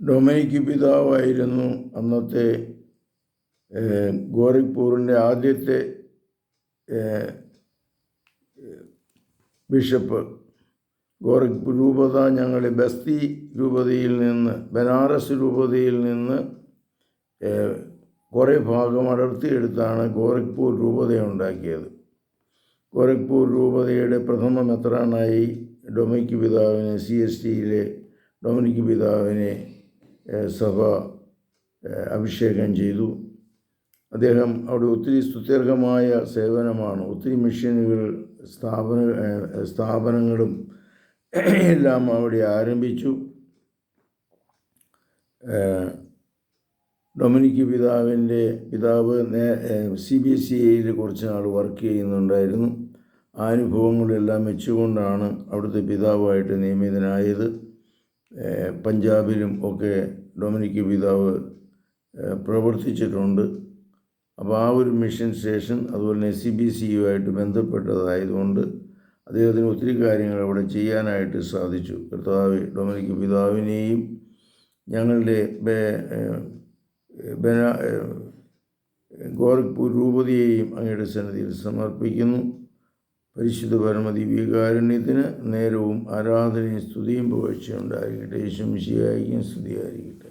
Dominic പിതാവായിരുന്നു അന്നത്തെ ഗോരഖ്പൂറിന്റെ ആദ്യത്തെ ബിഷപ്പ്. ഗോരഖ്പൂർ രൂപത ഞങ്ങളെ ബസ്തി രൂപതയിൽ നിന്ന് ബനാറസ് രൂപതയിൽ നിന്ന് കുറേ ഭാഗം അടർത്തിയെടുത്താണ് ഗോരഖ്പൂർ രൂപത ഉണ്ടാക്കിയത് ഗോരഖ്പൂർ രൂപതയുടെ പ്രഥമ മെത്രാനായി ഡൊമിക്ക് പിതാവിനെ സി എസ് ടിയിലെ ഡൊമിനിക് പിതാവിനെ സഭ അഭിഷേകം ചെയ്തു. അദ്ദേഹം അവിടെ ഒത്തിരി സുദീർഘമായ സേവനമാണ്. ഒത്തിരി മെഷീനുകൾ സ്ഥാപന സ്ഥാപനങ്ങളും എല്ലാം അവിടെ ആരംഭിച്ചു. ഡൊമിനിക്ക് ഡൊമിനിക് പിതാവിന്റെ പിതാവ് സി ബി എസ് സിയിൽ കുറച്ച് നാൾ വർക്ക് ചെയ്യുന്നുണ്ടായിരുന്നു. ആ അനുഭവങ്ങളെല്ലാം വെച്ചുകൊണ്ടാണ് അവിടുത്തെ പിതാവായിട്ട് നിയമിതനായത്. പഞ്ചാബിലും ഒക്കെ ഡൊമിനിക്ക് പിതാവ് പ്രവർത്തിച്ചിട്ടുണ്ട്. അപ്പോൾ ആ ഒരു മിഷൻ സ്റ്റേഷൻ അതുപോലെ തന്നെ സി ബി സി ബന്ധപ്പെട്ടതായതുകൊണ്ട് അദ്ദേഹത്തിന് ഒത്തിരി കാര്യങ്ങൾ അവിടെ ചെയ്യാനായിട്ട് സാധിച്ചു. കർത്താവ് ഡൊമിനിക്ക് പിതാവിനെയും ഞങ്ങളുടെ ഗോരഖ്പൂർ രൂപതയെയും അങ്ങയുടെ സന്നിധിയിൽ സമർപ്പിക്കുന്നു. പരിശുദ്ധ പരമതി വികാരുണ്യത്തിന് നേരവും ആരാധനയും സ്തുതിയും പുകഴ്ചയുണ്ടായിരിക്കട്ടെ യേശും ശിയായിരിക്കും സ്തുതിയായിരിക്കട്ടെ.